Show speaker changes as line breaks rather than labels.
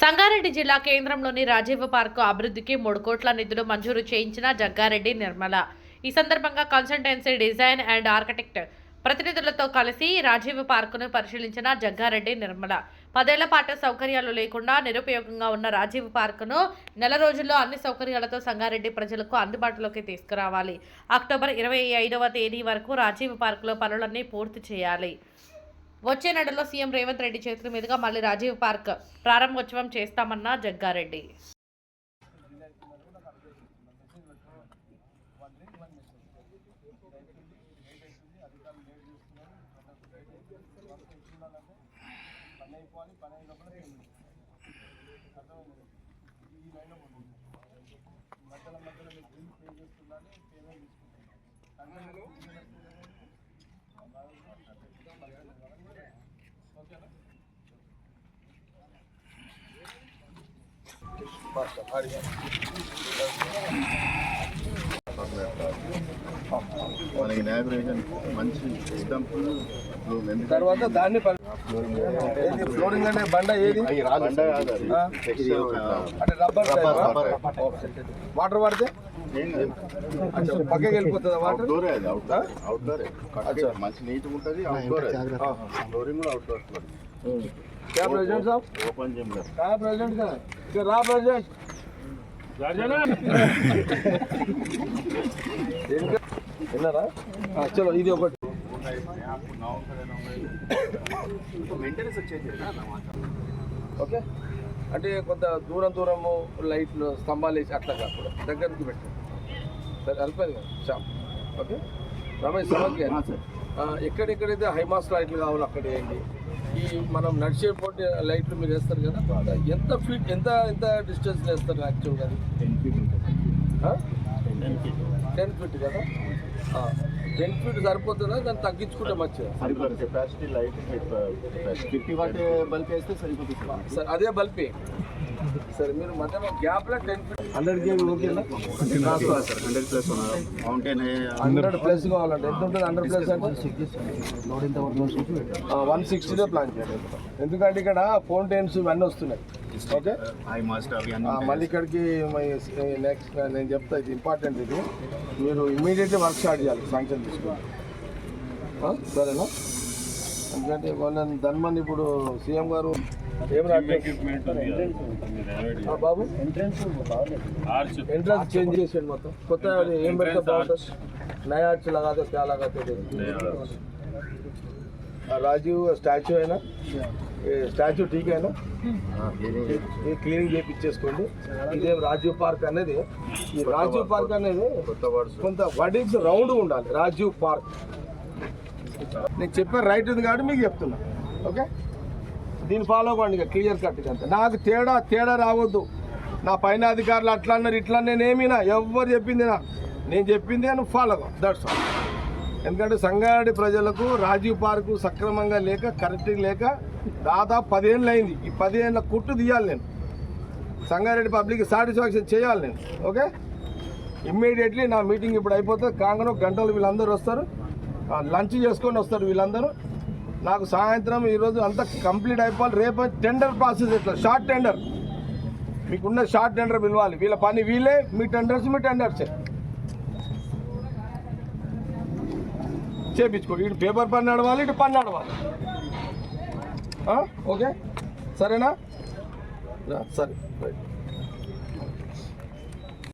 సంగారెడ్డి జిల్లా కేంద్రంలోని రాజీవ్ పార్కు అభివృద్ధికి మూడు కోట్ల నిధులు మంజూరు చేయించిన జగ్గారెడ్డి నిర్మల. ఈ సందర్భంగా కన్సల్టెన్సీ డిజైన్ అండ్ ఆర్కిటెక్ట్ ప్రతినిధులతో కలిసి రాజీవ్ పార్కును పరిశీలించిన జగ్గారెడ్డి నిర్మల. పదేళ్ళ పాటు సౌకర్యాలు లేకుండా నిరుపయోగంగా ఉన్న రాజీవ్ పార్కును నెల రోజుల్లో అన్ని సౌకర్యాలతో సంగారెడ్డి ప్రజలకు అందుబాటులోకి తీసుకురావాలి. అక్టోబర్ ఇరవై ఐదవ తేదీ వరకు రాజీవ్ పార్కులో పనులన్నీ పూర్తి చేయాలి. వచ్చే నెలలో సీఎం రేవంత్ రెడ్డి చేతుల మీదుగా మళ్ళీ రాజీవ్ పార్క్ ప్రారంభోత్సవం చేస్తామన్న జగ్గారెడ్డి.
మన ఇనాగ్రేషన్ మంచి
తర్వాత దాన్ని ఫ్లోరింగ్ అంటే బండ ఏది? అంటే రబ్బర్ వాటర్ పడితే పక్కకి వెళ్ళిపోతుందా వాటర్
డోరే అది
అవుట్
అవుట్డోరే మంచి నీట్గా ఉంటుంది ఫ్లోరింగ్ కూడా అవుట్డోర్
ప్రెసిడెంట్ రా ప్రెసిడెంట్ విన్నారా చలో ఇది ఒకటి. ఓకే అంటే కొంత దూరం దూరము లైట్లు స్తంభాలు వేసి అట్లా కాకుండా దగ్గరికి పెట్టండి. సరే అల్పది కదా. చాప్ ఓకే రమేష్ సమస్య ఎక్కడెక్కడైతే హైమాస్ లైట్లు కావాలో అక్కడ వేయండి. ఈ మనం నడిచే పోటీ లైట్లు మీరు వేస్తారు కదా ఎంత ఫీట్ ఎంత ఎంత డిస్టెన్స్ వేస్తారు యాక్చువల్గా అది?
Ten feet? టెన్ ఫీట్
కదా? టెన్ ఫీట్ సరిపోతుందా? దాన్ని తగ్గించుకుంటే మంచిగా
సరిపోతుంది capacity light fifty watt bulb వేస్తే సరిపోతుంది.
సరే అదే బల్బే. సరే మీరు మధ్యలో గ్యాప్లో టెన్ ఫీట్ హండ్రెడ్ కేబీ ఓకేనా
sir hundred plus mountain
hundred plus కావాలంటే ఎంత ఉంటుంది? హండ్రెడ్ ప్లస్ అంటే వన్ సిక్స్టీనే ప్లాన్ చేయాలి ఎందుకంటే ఇక్కడ ఫౌంటైన్స్ ఇవన్నీ వస్తున్నాయి. ఓకే? మళ్ళీ ఇక్కడికి నెక్స్ట్ నేను చెప్తా ఇది ఇంపార్టెంట్ ఇది. మీరు ఇమీడియట్లీ వర్క్ స్టార్ట్ చేయాలి శాంక్షన్ తీసుకొని ఆ, సరేనా? ఎందుకంటే వాళ్ళని ధన్మన్ ఇప్పుడు సీఎం గారు బాబు? ఎంట్రన్స్ చేంజ్ చేసాడు మొత్తం. కొత్త ఏం పెడితే బాగుంటుంది నయా లగాతే క్యా లగాతే రాజీవ్ స్టాచ్యూ అయినా? స్టాచ్యూ ఠీక్ అయినా? క్లీనింగ్ చేయించేసుకోండి. ఇదే రాజీవ్ పార్క్ అనేది. ఈ రాజీవ్ పార్క్ అనేది కొంత వడింగ్స్ రౌండ్ ఉండాలి. రాజీవ్ పార్క్. నేను చెప్పే రైట్ ఉంది కాబట్టి మీకు చెప్తున్నా. ఓకే? దీన్ని ఫాలో అవ్వండి ఇక క్లియర్ కట్ అంత. నాకు తేడా తేడా రావద్దు. నా పైన అధికారులు అట్లా అన్నారు ఇట్లా నేనేమినా ఎవరు చెప్పింది నా నేను చెప్పింది అని ఫాలో దట్స్ ఆల్ ఎందుకంటే సంగారెడ్డి ప్రజలకు రాజీవ్ పార్కు సక్రమంగా లేక కరెక్ట్గా లేక దాదాపు పదిహేనులు అయింది. ఈ పదిహేనుల కుట్టు తీయాలి నేను. సంగారెడ్డి పబ్లిక్ సాటిస్ఫాక్షన్ చేయాలి నేను. ఓకే? ఇమ్మీడియట్లీ నా మీటింగ్ ఇప్పుడు అయిపోతుంది కాంగను గంటలు వీళ్ళందరూ వస్తారు. లంచ్ చేసుకొని వస్తారు వీళ్ళందరూ. నాకు సాయంత్రం ఈరోజు అంతా కంప్లీట్ అయిపోవాలి. రేపు టెండర్ ప్రాసెస్ ఎట్లా? Short tender. మీకున్న షార్ట్ టెండర్ పిలవాలి. వీళ్ళ పని వీళ్ళే మీ టెండర్స్ మీ టెండర్స్. చేపించుకోండి ఇటు పేపర్ పని నడవాలి ఇటు పని నడవాలి. ఓకే? సరేనా? సరే. రైట్